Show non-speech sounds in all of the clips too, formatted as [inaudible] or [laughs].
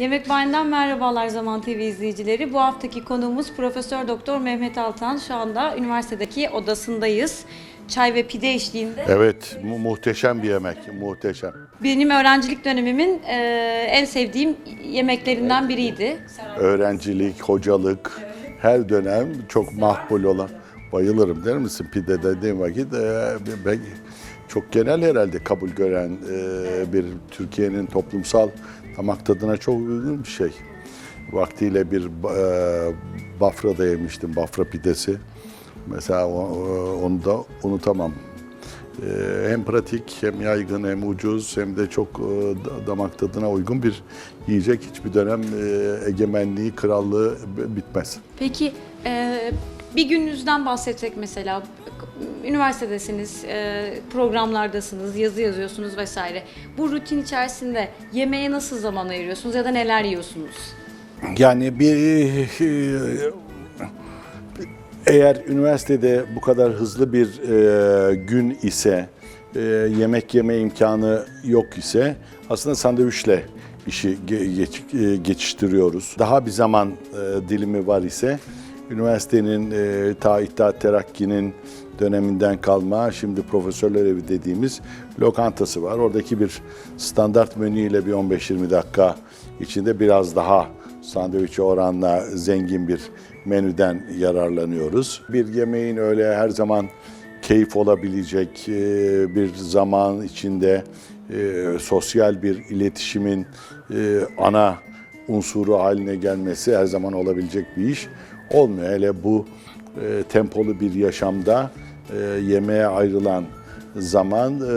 Yemek Bayi'nden merhabalar Zaman TV izleyicileri. Bu haftaki konuğumuz Profesör Doktor Mehmet Altan. Şu anda üniversitedeki odasındayız. Çay ve pide eşliğinde. Evet, mu- muhteşem bir yemek, muhteşem. Benim öğrencilik dönemimin e, en sevdiğim yemeklerinden biriydi. Öğrencilik, hocalık, her dönem çok makbul olan. Bayılırım der misin pide dediğim vakit? e, ben- çok genel herhalde kabul gören e, bir Türkiye'nin toplumsal damak tadına çok uygun bir şey. Vaktiyle bir e, Bafra'da yemiştim, Bafra pidesi. Mesela o- onu da unutamam. Ee, hem pratik hem yaygın hem ucuz hem de çok e, da- damak tadına uygun bir yiyecek. Hiçbir dönem e, egemenliği, krallığı bitmez. Peki e, bir gününüzden bahsetsek mesela üniversitedesiniz, e, programlardasınız, yazı yazıyorsunuz vesaire. Bu rutin içerisinde yemeğe nasıl zaman ayırıyorsunuz ya da neler yiyorsunuz? Yani bir eğer üniversitede bu kadar hızlı bir e, gün ise e, yemek yeme imkanı yok ise aslında sandviçle işi ge- geç- geçiştiriyoruz. Daha bir zaman dilimi var ise üniversitenin e, ta İttihat Terakki'nin döneminden kalma şimdi profesörler evi dediğimiz lokantası var. Oradaki bir standart menüyle bir 15-20 dakika içinde biraz daha sandviçe oranla zengin bir menüden yararlanıyoruz. Bir yemeğin öyle her zaman keyif olabilecek e, bir zaman içinde e, sosyal bir iletişimin e, ana unsuru haline gelmesi her zaman olabilecek bir iş olmuyor. Hele bu e, tempolu bir yaşamda e, yemeğe ayrılan zaman e,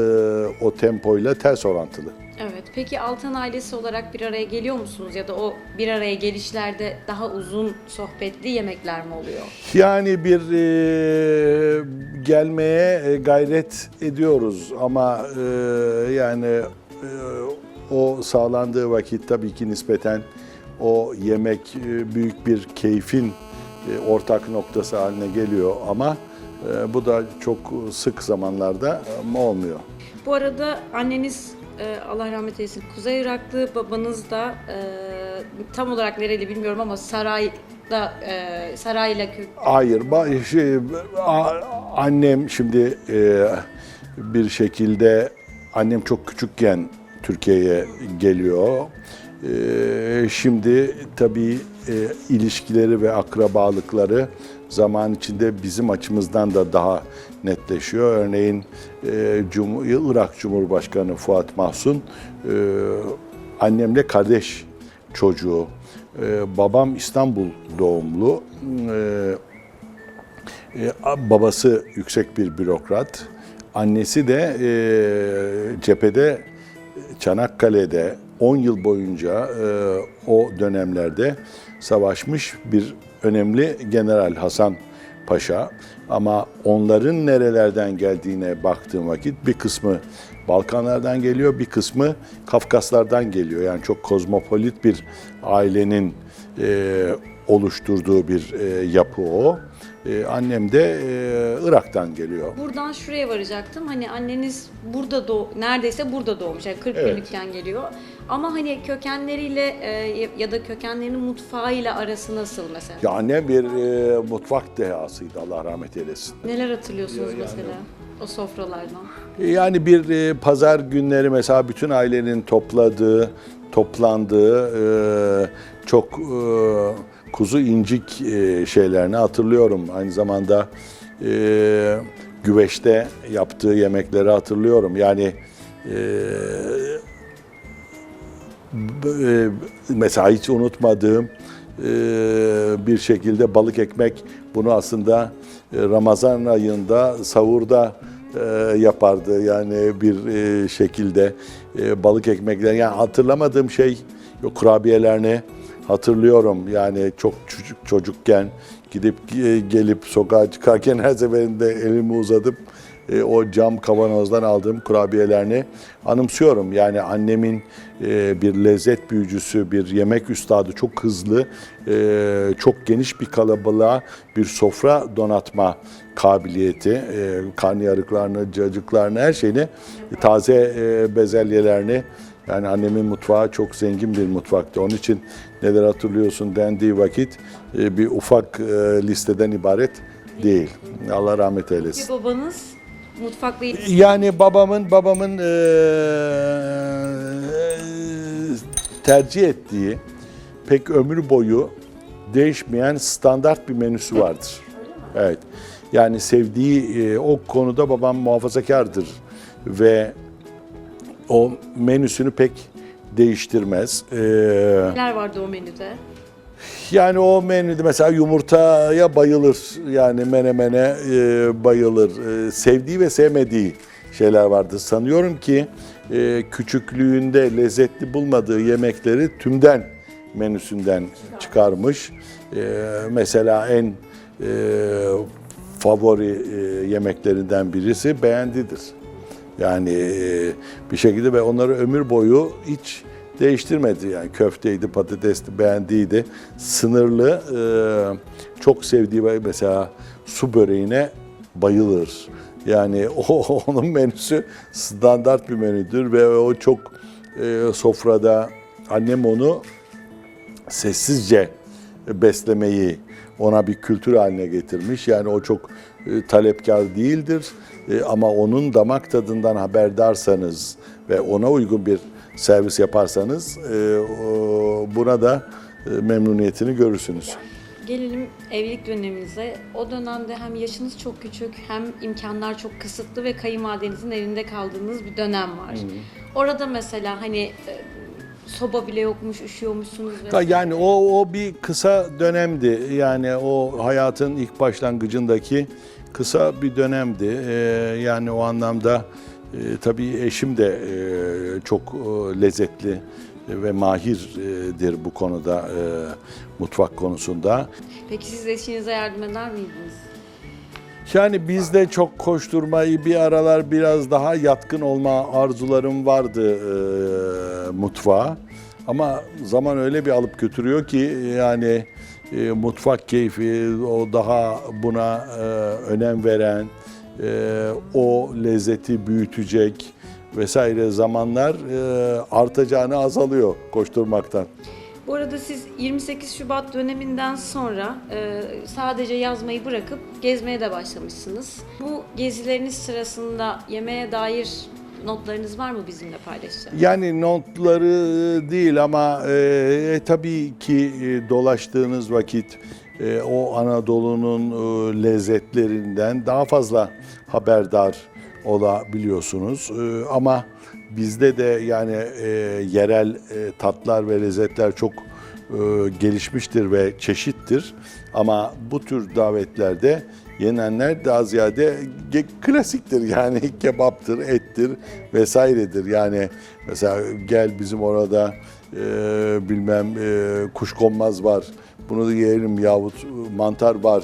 o tempoyla ters orantılı. Evet. Peki Altan ailesi olarak bir araya geliyor musunuz ya da o bir araya gelişlerde daha uzun sohbetli yemekler mi oluyor? Yani bir e, gelmeye e, gayret ediyoruz ama e, yani e, o sağlandığı vakit tabii ki nispeten o yemek e, büyük bir keyfin ortak noktası haline geliyor ama e, bu da çok sık zamanlarda e, olmuyor. Bu arada anneniz e, Allah rahmet eylesin Kuzey Iraklı, babanız da e, tam olarak nereli bilmiyorum ama sarayda e, sarayla kö- Hayır, şey, annem şimdi e, bir şekilde annem çok küçükken Türkiye'ye geliyor. E, şimdi tabii e, ilişkileri ve akrabalıkları zaman içinde bizim açımızdan da daha netleşiyor. Örneğin e, Cum- Irak Cumhurbaşkanı Fuat Mahsun e, annemle kardeş çocuğu. Ee, babam İstanbul doğumlu. Ee, e, babası yüksek bir bürokrat. Annesi de e, cephede Çanakkale'de 10 yıl boyunca e, o dönemlerde savaşmış bir önemli general Hasan Paşa. Ama onların nerelerden geldiğine baktığım vakit bir kısmı Balkanlardan geliyor, bir kısmı Kafkaslardan geliyor. Yani çok kozmopolit bir ailenin e, oluşturduğu bir e, yapı o. E, annem de e, Irak'tan geliyor. Buradan şuraya varacaktım. Hani anneniz burada doğ neredeyse burada doğmuş. Yani 40 Evet. geliyor. Ama hani kökenleriyle e, ya da kökenlerinin mutfağıyla arası nasıl mesela? Ya annem bir e, mutfak dehasıydı Allah rahmet eylesin. Neler hatırlıyorsunuz mesela o sofralardan? Yani bir e, pazar günleri mesela bütün ailenin topladığı, toplandığı e, çok e, kuzu incik e, şeylerini hatırlıyorum. Aynı zamanda e, güveçte yaptığı yemekleri hatırlıyorum. Yani e, mesela hiç unutmadığım e, bir şekilde balık ekmek bunu aslında e, Ramazan ayında sahurda e, yapardı. Yani bir şekilde balık ekmekler. Yani hatırlamadığım şey kurabiyelerini hatırlıyorum. Yani çok çocuk çocukken gidip gelip sokağa çıkarken her seferinde elimi uzatıp e, o cam kavanozdan aldığım kurabiyelerini anımsıyorum. Yani annemin e, bir lezzet büyücüsü, bir yemek üstadı, çok hızlı, e, çok geniş bir kalabalığa bir sofra donatma kabiliyeti, e, karnıyarıklarını, cacıklarını, her şeyini, taze e, bezelyelerini Yani annemin mutfağı çok zengin bir mutfaktı. Onun için neler hatırlıyorsun dendiği vakit e, bir ufak e, listeden ibaret değil. Allah rahmet eylesin. Bir babanız mutfakla ilgili Yani babamın babamın eee, tercih ettiği pek ömür boyu değişmeyen standart bir menüsü vardır. Evet. Yani sevdiği eee, o konuda babam muhafazakardır ve o menüsünü pek değiştirmez. Eee neler vardı o menüde? Yani o menüde mesela yumurtaya bayılır. Yani menemene e, bayılır. E, sevdiği ve sevmediği şeyler vardır. Sanıyorum ki e, küçüklüğünde lezzetli bulmadığı yemekleri tümden menüsünden çıkarmış. E, mesela en e, favori e, yemeklerinden birisi beğendidir. Yani e, bir şekilde ve onları ömür boyu hiç değiştirmedi. Yani köfteydi, patatesti beğendiydi. Sınırlı, e, çok sevdiği mesela su böreğine bayılır. Yani [laughs] o onun menüsü standart bir menüdür ve o çok e, sofrada annem onu sessizce beslemeyi ona bir kültür haline getirmiş. Yani o çok e, talepkar değildir E, ama onun damak tadından haberdarsanız ve ona uygun bir servis yaparsanız e, o- buna da e, memnuniyetini görürsünüz. Gelelim evlilik döneminize. O dönemde hem yaşınız çok küçük hem imkanlar çok kısıtlı ve kayınvalidenizin evinde kaldığınız bir dönem var. Orada mesela hani e, soba bile yokmuş, üşüyormuşsunuz. Vesaire. Yani o, o bir kısa dönemdi. Yani o hayatın ilk başlangıcındaki kısa bir dönemdi. Ee, yani o anlamda e, tabii eşim de e, çok e, lezzetli ve mahirdir bu konuda, e, mutfak konusunda. Peki siz eşinize yardım eder miydiniz? Yani bizde çok koşturmayı bir aralar biraz daha yatkın olma arzularım vardı e, mutfağa. Ama zaman öyle bir alıp götürüyor ki yani e, mutfak keyfi o daha buna e, önem veren, e, o lezzeti büyütecek vesaire zamanlar e, artacağını azalıyor koşturmaktan. Bu arada siz 28 Şubat döneminden sonra e, sadece yazmayı bırakıp gezmeye de başlamışsınız. Bu gezileriniz sırasında yemeğe dair notlarınız var mı bizimle paylaşacağınız? Yani notları değil ama e, tabii ki e, dolaştığınız vakit e, o Anadolu'nun e, lezzetlerinden daha fazla haberdar olabiliyorsunuz. E, ama bizde de yani e, yerel e, tatlar ve lezzetler çok e, gelişmiştir ve çeşittir. Ama bu tür davetlerde yenenler daha ziyade klasiktir yani [laughs] kebaptır, ettir vesairedir. Yani mesela gel bizim orada e, bilmem e, kuşkonmaz var, bunu da yiyelim yahut mantar var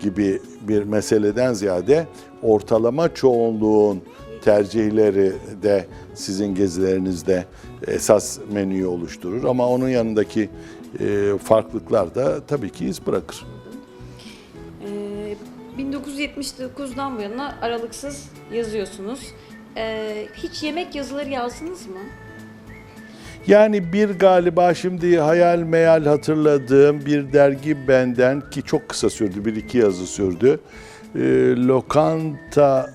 gibi bir meseleden ziyade ortalama çoğunluğun tercihleri de sizin gezilerinizde esas menüyü oluşturur. Ama onun yanındaki e, farklılıklar da tabii ki iz bırakır. Ee, 1979'dan bu yana aralıksız yazıyorsunuz. Ee, hiç yemek yazıları yazdınız mı? Yani bir galiba şimdi hayal meyal hatırladığım bir dergi benden ki çok kısa sürdü, bir iki yazı sürdü. E, lokantadaki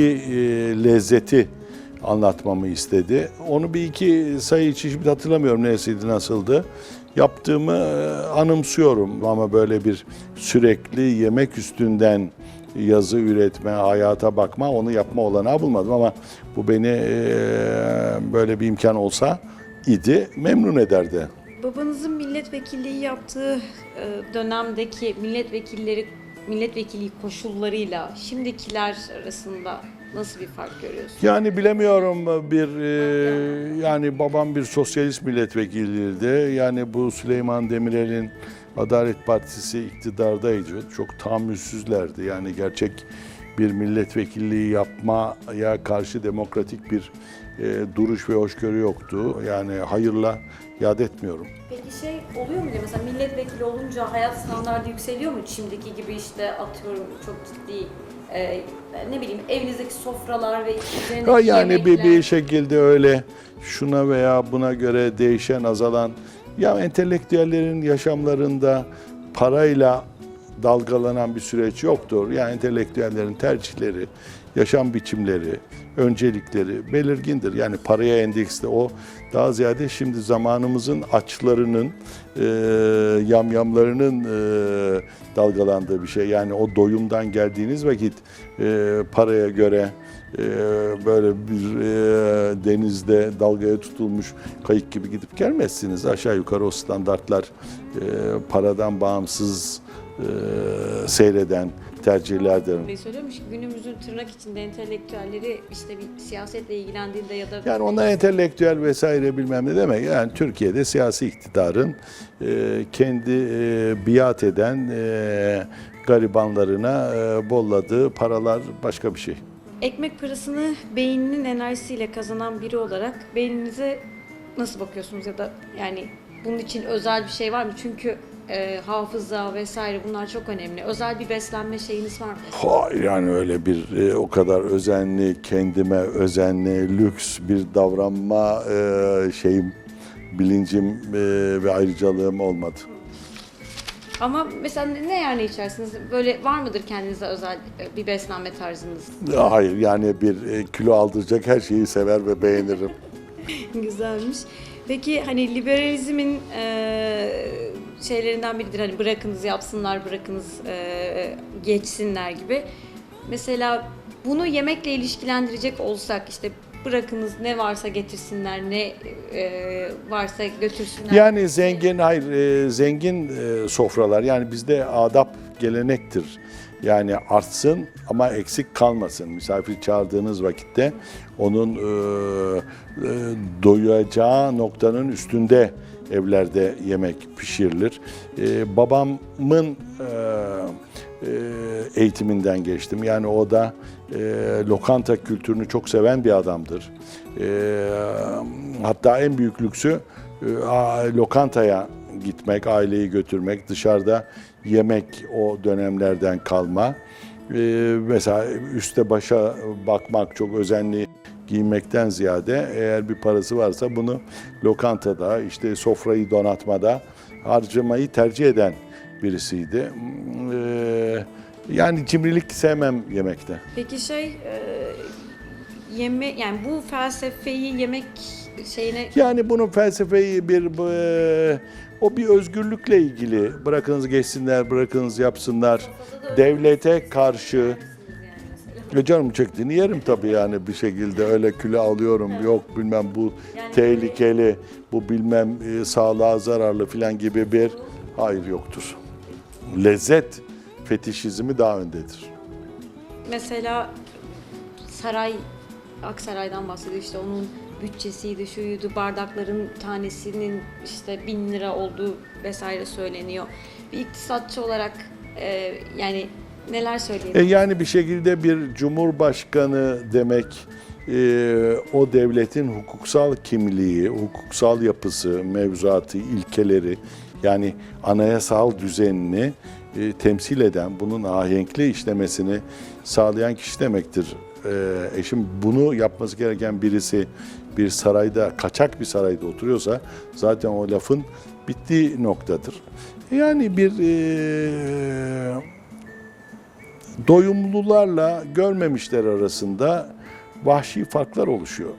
e, lezzeti anlatmamı istedi. Onu bir iki sayı için şimdi hatırlamıyorum nesiydi, nasıldı. Yaptığımı e, anımsıyorum ama böyle bir sürekli yemek üstünden yazı üretme, hayata bakma, onu yapma olanağı bulmadım ama bu beni e, böyle bir imkan olsa idi, memnun ederdi. Babanızın milletvekilliği yaptığı dönemdeki milletvekilleri milletvekili koşullarıyla şimdikiler arasında nasıl bir fark görüyorsunuz? Yani bilemiyorum bir e, yani babam bir sosyalist milletvekiliydi. Yani bu Süleyman Demirel'in Adalet Partisi iktidardaydı. Çok tahammülsüzlerdi. Yani gerçek bir milletvekilliği yapmaya karşı demokratik bir e, duruş ve hoşgörü yoktu. Yani hayırla yad etmiyorum. Peki şey oluyor mu diye mesela milletvekili olunca hayat standartı yükseliyor mu? Şimdiki gibi işte atıyorum çok ciddi e, ne bileyim evinizdeki sofralar ve üzerindeki yani bir, yemekler. bir şekilde öyle şuna veya buna göre değişen, azalan ya entelektüellerin yaşamlarında parayla dalgalanan bir süreç yoktur. Yani entelektüellerin tercihleri, yaşam biçimleri, öncelikleri belirgindir. Yani paraya endeksli o daha ziyade şimdi zamanımızın açlarının, e, yamyamlarının e, dalgalandığı bir şey. Yani o doyumdan geldiğiniz vakit e, paraya göre e, böyle bir e, denizde dalgaya tutulmuş kayık gibi gidip gelmezsiniz. Aşağı yukarı o standartlar e, paradan bağımsız e, seyreden tercihlerdir. Bey söylüyormuş ki günümüzün tırnak içinde entelektüelleri işte bir siyasetle ilgilendiğinde ya da Yani ona entelektüel vesaire bilmem ne demek. Yani Türkiye'de siyasi iktidarın e, kendi e, biat eden e, garibanlarına e, bolladığı paralar başka bir şey. ekmek parasını beyninin enerjisiyle kazanan biri olarak beyninize nasıl bakıyorsunuz ya da yani bunun için özel bir şey var mı? Çünkü e, hafıza vesaire bunlar çok önemli. Özel bir beslenme şeyiniz var mı? Hayır yani öyle bir e, o kadar özenli, kendime özenli, lüks bir davranma e, şeyim, bilincim e, ve ayrıcalığım olmadı. Ama mesela ne yer ne içersiniz? Böyle var mıdır kendinize özel e, bir beslenme tarzınız? Hayır yani bir e, kilo aldıracak her şeyi sever ve beğenirim. [laughs] Güzelmiş. Peki hani liberalizmin e, şeylerinden biridir hani bırakınız yapsınlar, bırakınız e, geçsinler gibi. Mesela bunu yemekle ilişkilendirecek olsak işte bırakınız ne varsa getirsinler, ne e, varsa götürsünler. Yani zengin, hayır e, zengin e, sofralar yani bizde adap gelenektir. Yani artsın ama eksik kalmasın. Misafir çağırdığınız vakitte onun e, e, doyacağı noktanın üstünde evlerde yemek pişirilir. E, babamın e, eğitiminden geçtim. Yani o da e, lokanta kültürünü çok seven bir adamdır. E, hatta en büyük lüksü e, lokantaya gitmek, aileyi götürmek, dışarıda yemek o dönemlerden kalma. E, mesela üste başa bakmak çok özenli giymekten ziyade eğer bir parası varsa bunu lokantada işte sofrayı donatmada harcamayı tercih eden birisiydi. E, yani cimrilik sevmem yemekte. Peki şey e, yeme yani bu felsefeyi yemek şeyine Yani bunun felsefeyi bir e, o bir özgürlükle ilgili. Bırakınız geçsinler, bırakınız yapsınlar. Devlete karşı ya canım çektiğini yerim tabii yani bir şekilde öyle kilo alıyorum yok bilmem bu tehlikeli bu bilmem e, sağlığa zararlı filan gibi bir hayır yoktur. Lezzet fetişizmi daha öndedir. mesela saray Aksaray'dan bahsediyor işte onun bütçesiydi, şuydu, bardakların tanesinin işte bin lira olduğu vesaire söyleniyor. Bir iktisatçı olarak e, yani neler E yani bir şekilde bir cumhurbaşkanı demek e, o devletin hukuksal kimliği, hukuksal yapısı, mevzuatı, ilkeleri yani anayasal düzenini e, temsil eden, bunun ahenkli işlemesini sağlayan kişi demektir. E, e şimdi bunu yapması gereken birisi bir sarayda, kaçak bir sarayda oturuyorsa zaten o lafın bittiği noktadır. Yani bir e, doyumlularla görmemişler arasında vahşi farklar oluşuyor.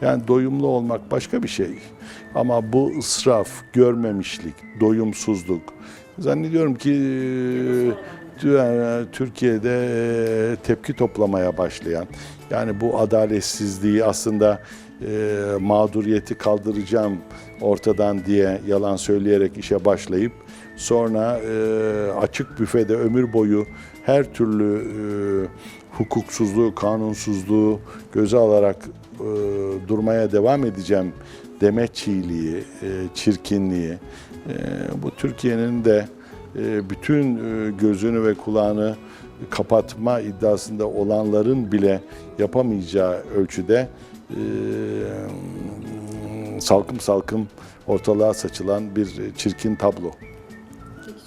Yani doyumlu olmak başka bir şey. Ama bu ısraf, görmemişlik, doyumsuzluk. Zannediyorum ki e, yani Türkiye'de e, tepki toplamaya başlayan, yani bu adaletsizliği aslında e, mağduriyeti kaldıracağım ortadan diye yalan söyleyerek işe başlayıp sonra e, açık büfede ömür boyu her türlü e, hukuksuzluğu, kanunsuzluğu göze alarak e, durmaya devam edeceğim deme çiğliği, e, çirkinliği e, bu Türkiye'nin de e, bütün e, gözünü ve kulağını kapatma iddiasında olanların bile yapamayacağı ölçüde e, salkım salkım ortalığa saçılan bir çirkin tablo.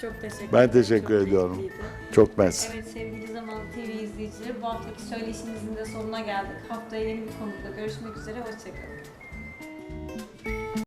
Çok teşekkür Ben ederim. teşekkür Çok ediyorum. keyifliydi. Çok mersi. Evet sevgili Zaman TV izleyicileri bu haftaki söyleşimizin de sonuna geldik. Haftaya yeni bir konukla görüşmek üzere. Hoşçakalın.